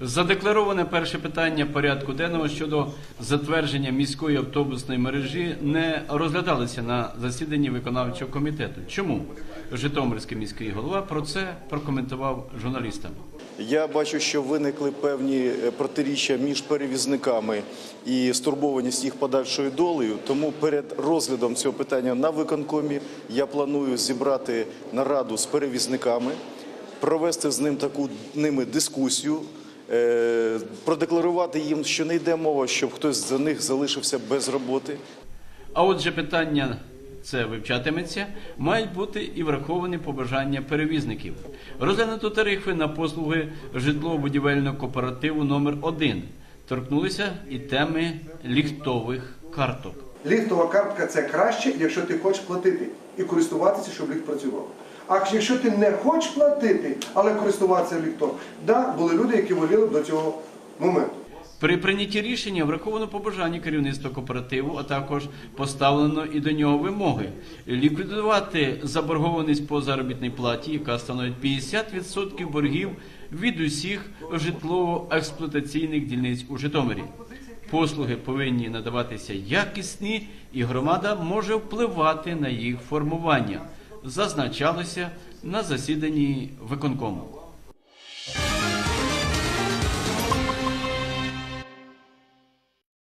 Задеклароване перше питання порядку денного щодо затвердження міської автобусної мережі не розглядалося на засіданні виконавчого комітету. Чому Житомирський міський голова про це прокоментував журналістам? Я бачу, що виникли певні е, протиріччя між перевізниками і стурбованість їх подальшою долею. Тому перед розглядом цього питання на виконкомі я планую зібрати нараду з перевізниками, провести з ним таку ними дискусію, продекларувати їм, що не йде мова, щоб хтось за них залишився без роботи. А отже, питання це вивчатиметься, мають бути і враховані побажання перевізників. Розглянуто тарифи на послуги житлово-будівельного кооперативу номер 1 Торкнулися і теми ліхтових карток. Ліфтова картка це краще, якщо ти хочеш платити і користуватися, щоб ліфт працював. А якщо ти не хочеш платити, але користуватися ліфтом, да, були люди, які воліли до цього моменту. При прийнятті рішення враховано побажання керівництва кооперативу, а також поставлено і до нього вимоги ліквідувати заборгованість по заробітній платі, яка становить 50% боргів від усіх житлово-експлуатаційних дільниць у Житомирі. Послуги повинні надаватися якісні, і громада може впливати на їх формування, зазначалося на засіданні виконкому.